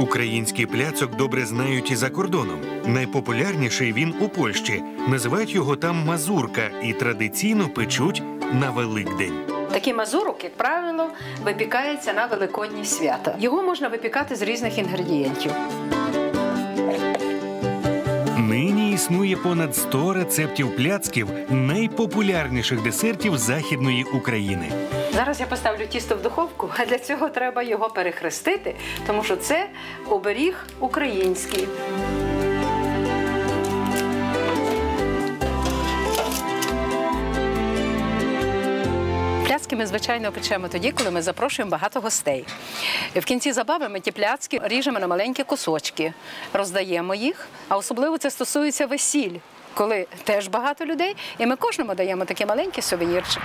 Український пляцок добре знають і за кордоном. Найпопулярніший він у Польщі. Називають його там мазурка і традиційно печуть на Великдень. Такий мазурок, як правило, випікається на великодні свята. Його можна випікати з різних інгредієнтів. Нині існує понад 100 рецептів пляцків найпопулярніших десертів Західної України. Зараз я поставлю тісто в духовку, а для цього треба його перехрестити, тому що це оберіг український. Пляцки ми, звичайно, печемо тоді, коли ми запрошуємо багато гостей. В кінці забави ми ті пляцки ріжемо на маленькі кусочки, роздаємо їх, а особливо це стосується весіль, коли теж багато людей, і ми кожному даємо такий маленький сувенірчик.